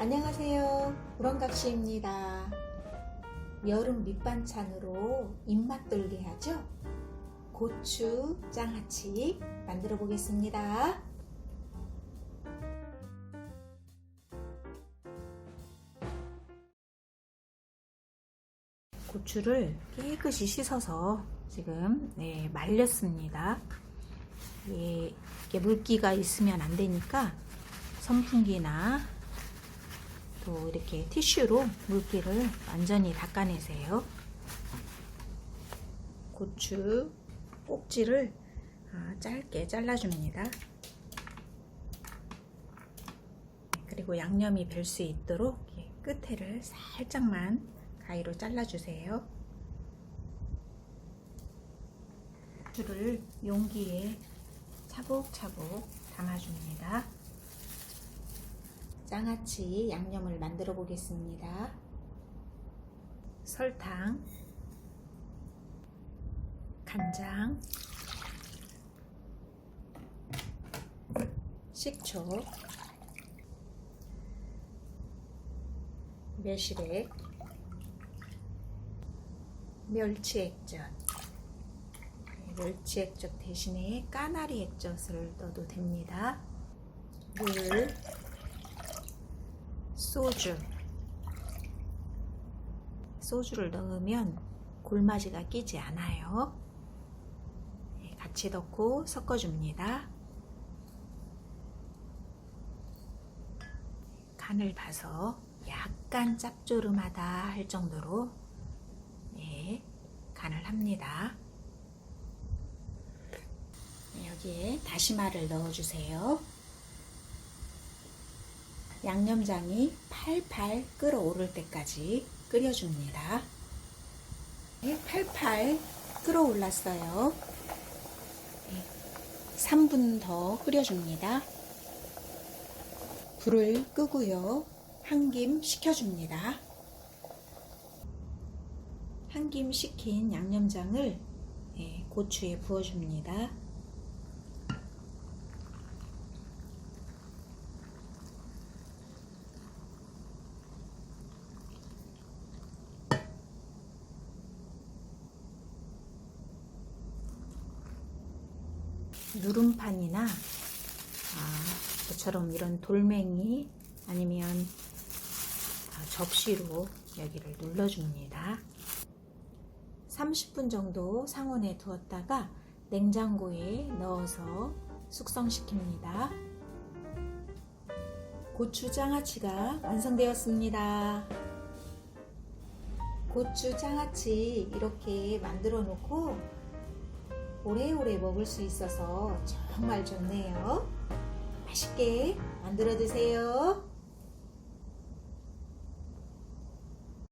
안녕하세요. 우렁각시입니다. 여름 밑반찬으로 입맛 돌게 하죠? 고추 장아찌 만들어 보겠습니다. 고추를 깨끗이 씻어서 지금 네, 말렸습니다. 예, 이게 물기가 있으면 안 되니까 선풍기나 또 이렇게 티슈로 물기를 완전히 닦아내세요. 고추 꼭지를 아, 짧게 잘라줍니다. 그리고 양념이 별 수 있도록 끝에를 살짝만 가위로 잘라주세요. 고추를 용기에 차곡차곡 담아줍니다. 장아찌 양념을 만들어 보겠습니다. 설탕, 간장, 식초, 매실액, 멸치 액젓, 멸치 액젓 대신에 까나리 액젓을 넣어도 됩니다. 물, 소주 소주를 넣으면 골마지가 끼지 않아요. 네, 같이 넣고 섞어줍니다. 간을 봐서 약간 짭조름하다 할 정도로 네, 간을 합니다. 네, 여기에 다시마를 넣어주세요. 양념장이 팔팔 끓어오를 때까지 끓여줍니다. 네, 팔팔 끓어올랐어요. 3분 더 끓여줍니다. 불을 끄고요. 한 김 식혀줍니다. 한 김 식힌 양념장을 네, 고추에 부어줍니다. 누름판이나 아, 저처럼 이런 돌멩이 아니면 아, 접시로 여기를 눌러줍니다. 30분 정도 상온에 두었다가 냉장고에 넣어서 숙성시킵니다. 고추 장아찌가 완성되었습니다. 고추 장아찌 이렇게 만들어 놓고 오래오래 먹을 수 있어서 정말 좋네요. 맛있게 만들어 드세요.